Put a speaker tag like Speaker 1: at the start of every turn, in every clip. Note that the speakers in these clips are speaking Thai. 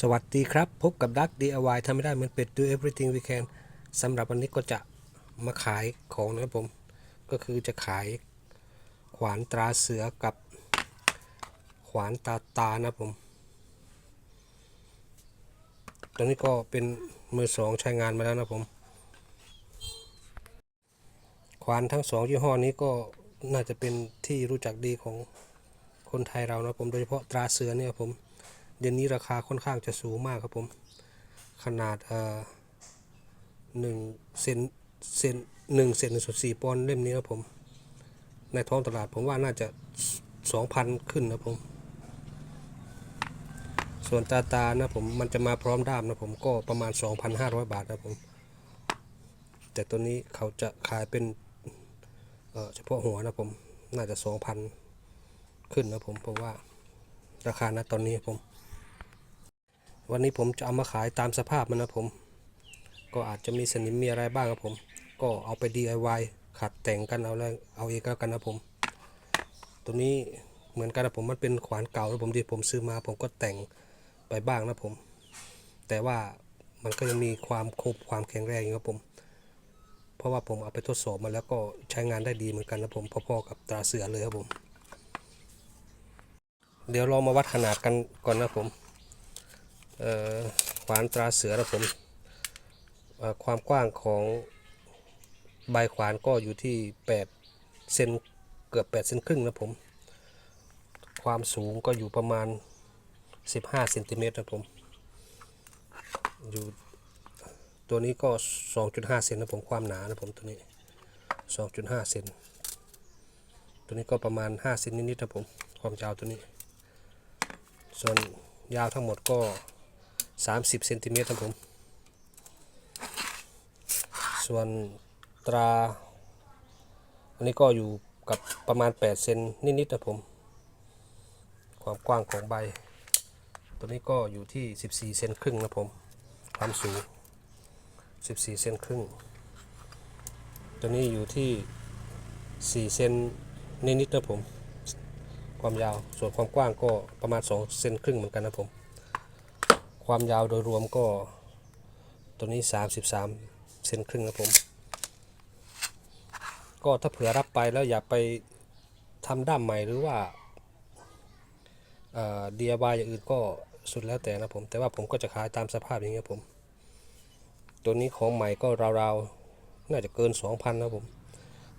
Speaker 1: สวัสดีครับ พบกับดัก DIY ทำไม่ได้เหมือนเป็ด do everything we can สำหรับวันนี้ก็จะมาขายของนะครับผม ก็คือจะขายขวานตราเสือกับขวานตาตานะครับผม ตอนนี้ก็เป็นมือสองใช้งานมาแล้วนะครับผม ขวานทั้งสองยี่ห้อนี้ก็น่าจะเป็นที่รู้จักดีของคนไทยเรานะครับผม โดยเฉพาะตราเสือเนี่ยครับผม เดี๋ยวนี้ราคาค่อนข้างจะสูงมากครับผม ขนาดเอ่อหนึ่งเซนเซนหนึ่งเซนหนึ่งส่วนสี่ปอนด์เล่มนี้ครับผม ในท้องตลาดผมว่าน่าจะสองพันขึ้นนะผม ส่วนตาตานะผมมันจะมาพร้อมด้ามนะผมก็ประมาณ 2,500 บาทนะผม แต่ตัวนี้เขาจะขายเป็นเฉพาะหัวนะผมน่าจะ 2,000 ขึ้นนะผมผมว่าราคานะตอนนี้ผม วันนี้ผมจะเอามาขายตามสภาพมันนะผม ก็อาจจะมีสนิมมีอะไรบ้างครับผม ก็เอาไป DIY ขัดแต่งกันเอาแล้วเอาเองก็แล้วกันนะผม ตัวนี้เหมือนกันนะผมมันเป็นขวานเก่าแล้วผมที่ผมซื้อมา ผมก็แต่งไปบ้างนะผม แต่ว่ามันก็ยังมีความคมความแข็งแรงอยู่ครับผม เพราะว่าผมเอาไปทดสอบมาแล้วก็ใช้งานได้ดีเหมือนกันนะผมพอๆกับตราเสือเลยครับผม เดี๋ยวเรามาวัดขนาดกันก่อนนะผม ขวานตราเสือนะผมความกว้างของใบขวานก็อยู่ที่8เซนเกือบ8เซนครึ่งนะผม ความสูงก็อยู่ประมาณ 15เซนติเมตรนะผม อยู่ตัวนี้ก็ 2.5เซนนะผมความหนานะผมตัวนี้ 2.5เซนตัวนี้ก็ประมาณ5เซนนิดๆนะผมความยาวตัวนี้ ส่วนยาวทั้งหมดก็ 30เซนติเมตรครับผม ส่วนตรา อันนี้ก็อยู่กับประมาณ8เซนนิดๆนะผม ความกว้างของใบ ตัวนี้ก็อยู่ที่ 14เซนครึ่งนะผม ความสูง 14เซนครึ่ง ตัวนี้อยู่ที่ 4 เซนนิดๆนะผม ความยาว ส่วนความกว้างก็ประมาณ 2 เซนครึ่งเหมือนกันนะผม ความยาวโดยรวมก็ตัวนี้ 33เซนครึ่งนะผม ก็ถ้าเผื่อรับไปแล้วอย่าไปทำด้ามใหม่หรือว่าเอ่อ DIY อย่างอื่นก็สุดแล้วแต่นะผม แต่ว่าผมก็จะขายตามสภาพอย่างเงี้ยผม ตัวนี้ของใหม่ก็ราวๆ น่าจะเกิน 2,000นะผม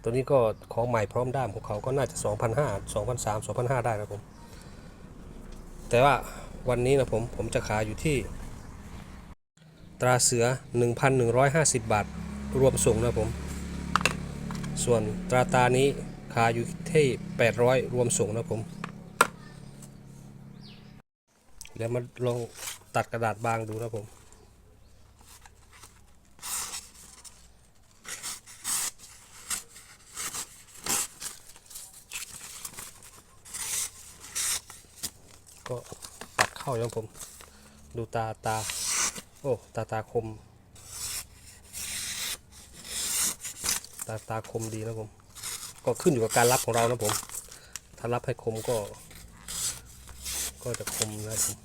Speaker 1: ตัวนี้ก็ของใหม่พร้อมด้ามของเขาก็น่าจะ 2,500 2,300 2,500 ได้นะผม แต่ว่า วันนี้นะผมผมจะขายอยู่ที่ ตราเสือ 1,150 บาท รวมส่งนะผม ส่วนตราตานี้ขายอยู่ที่ 800 รวมส่งนะผม เดี๋ยวมาลองตัดกระดาษบางดูนะผมก็ เข้าแล้วผม ดูตาตา โอ้ ตาตาคม ตาตาคมดีนะผม ก็ขึ้นอยู่กับการรับของเรานะผม ถ้ารับให้คมก็ ก็จะคมนะผม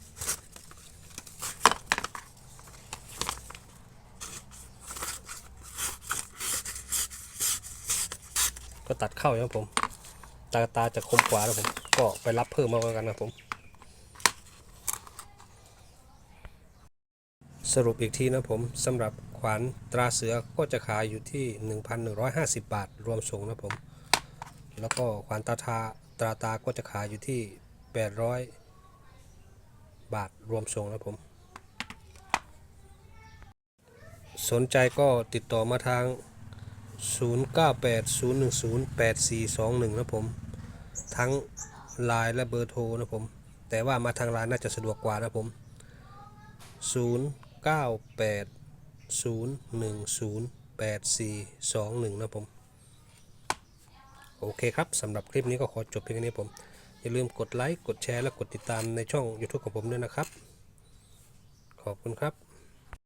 Speaker 1: ก็ตัดเข้านะผม ตาตาจะคมกว่านะผม ก็ไปรับเพิ่มมาแล้วกันนะผม สรุปอีกทีนะผมสำหรับขวานตราเสือก็จะขายอยู่ที่ 1,150 บาท รวมส่งนะผม แล้วก็ขวานตาทาตราตาก็จะขายอยู่ที่ 800 บาทรวมส่งนะผม สนใจก็ติดต่อมาทาง 0980108421 นะผม ทั้งไลน์และเบอร์โทรนะผม แต่ว่ามาทางไลน์น่าจะสะดวกกว่านะผม 0 9 8 0 1 0 8 4 2 1นะผม โอเคครับสำหรับคลิปนี้ก็ขอจบเพียงแค่นี้ผม อย่าลืมกดไลค์ กดแชร์ และกดติดตามในช่อง YouTube ของผมด้วยนะครับ ขอบคุณครับ